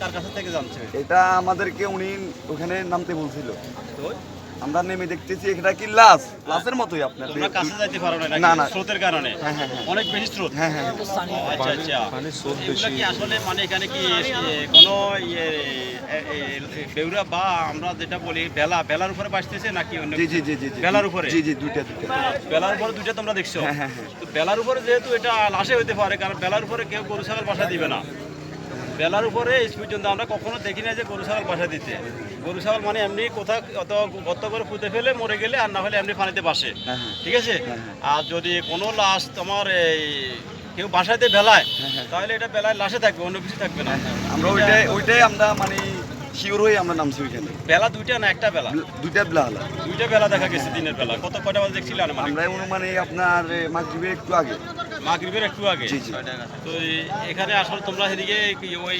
কার কাছে থেকে জানছে এটা আমাদেরকে উনি ওখানে নামতে বলছিল। তো আমরা নেমে দেখতেছি এটা কি লাশ? লাশের মতোই আপনার। তোমরা কাছে যাইতে পারো না না, না না। স্রোতের কারণে? হ্যাঁ, হ্যাঁ, হ্যাঁ। অনেক বেশি স্রোত? হ্যাঁ হ্যাঁ। আচ্ছা আচ্ছা। এগুলা কি আসলে মানে এখানে কি কোনো ইয়ে বেউরা বা আমরা যেটা বলি বেলা বেলার উপরে বাঁচতেছে নাকি অন্য জি জি জি জি জি। বেলার উপরে? জি জি দুইটা দুইটা। বেলার উপরে দুইটা তোমরা দেখছ? হ্যাঁ, হ্যাঁ, হ্যাঁ। তো বেলার উপরে যেহেতু এটা লাশে হইতে পারে কারণ বেলার উপরে কেউ গরু ছাগল বাসা দিবে না। বেলার উপরে এই পর্যন্ত আমরা কখনো দেখি না যে গরু ছাগল বাসা দিতে। গরু ছাগল মানে এমনি কোথাও অত গর্ত করে পুঁতে ফেলে মরে গেলে আর না হলে এমনি পানিতে বাসে। হ্যাঁ, হ্যাঁ। ঠিক আছে? হ্যাঁ। আর যদি কোনো লাশ তোমার এই কেউ বাসাতে বেলায়। তাহলে এটা বেলায় লাশে থাকবে অন্য কিছু থাকবে না। আমরা ওইটাই ওইটাই আমরা মানে শিওর হয়ে আমরা নামছি ওইখানে। বেলা দুইটা না একটা বেলা? দুইটা ব্লাহলা দুইটা বেলা দেখা গেছে দিনের বেলা। কত কয়টা বাজে দেখছিলেন মানে? আমরা অনুমানে আপনার মাগরিবের একটু আগে। মাগরিবের একটু আগে। তো এখানে আসলে তোমরা সেদিকে ওই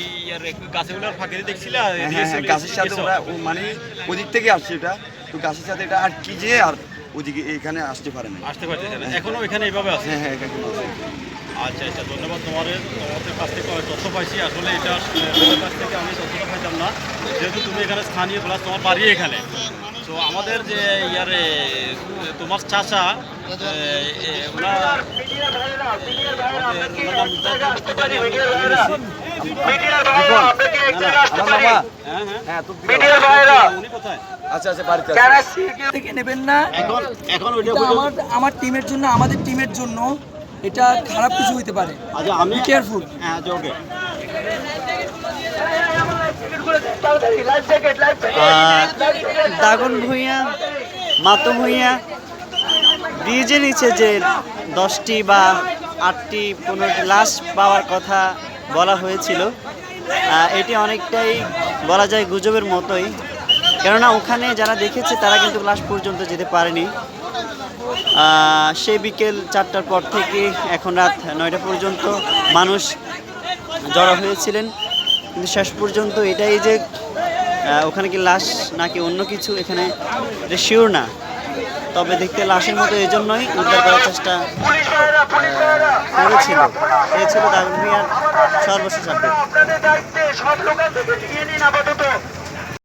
একটু গাছগুলোর ফাঁকে দেখছিলে? হ্যাঁ হ্যাঁ হ্যাঁ গাছের সাথে ওরা মানে ওদিক থেকে আসছে এটা। তো গাছের সাথে এটা আটকি যে আর ওদিকে এখানে আসতে পারে না। আসতে পারতেছে না এখনও এখানে এইভাবে আছে? হ্যাঁ হ্যাঁ এখানে। আচ্ছা আচ্ছা ধন্যবাদ তোমাদের। তোমাদের কাছ থেকে অনেক তথ্য পাইছি। আসলে এটা কাছ থেকে আমি তথ্যটা পাইতাম না। যেহেতু তুমি এখানে স্থানীয় প্লাস তোমার বাড়ি এখানে। তো আমাদের যে ইয়ারে তোমার ভুলে আমার হ্যাঁ হ্যাঁ হ্যাঁ আচ্ছা আচ্ছা টিমের জন্য আমাদের টিমের জন্য এটা খারাপ কিছু হইতে পারে। আচ্ছা আমি careful. হ্যাঁ ওকে দাগন ভূঁইয়া, মাতো ভূঁইয়া, ব্রিজের নিচে যে দশটি বা আটটি, পনেরোটি লাশ পাওয়ার কথা বলা হয়েছিল এটি অনেকটাই বলা যায় গুজবের মতোই। কেননা ওখানে যারা দেখেছে, তারা কিন্তু লাশ পর্যন্ত যেতে পারেনি। সে বিকেল চারটার পর থেকে এখন রাত নয়টা পর্যন্ত মানুষ জড়ো হয়েছিলেন। কিন্তু শেষ পর্যন্ত এটাই যে ওখানে কি লাশ নাকি অন্য কিছু? এখানে শিওর না। তবে দেখতে লাশের মতো এই জন্যই উদ্ধার করার চেষ্টা করেছিল। এ ছিল সর্বশেষ আপডেট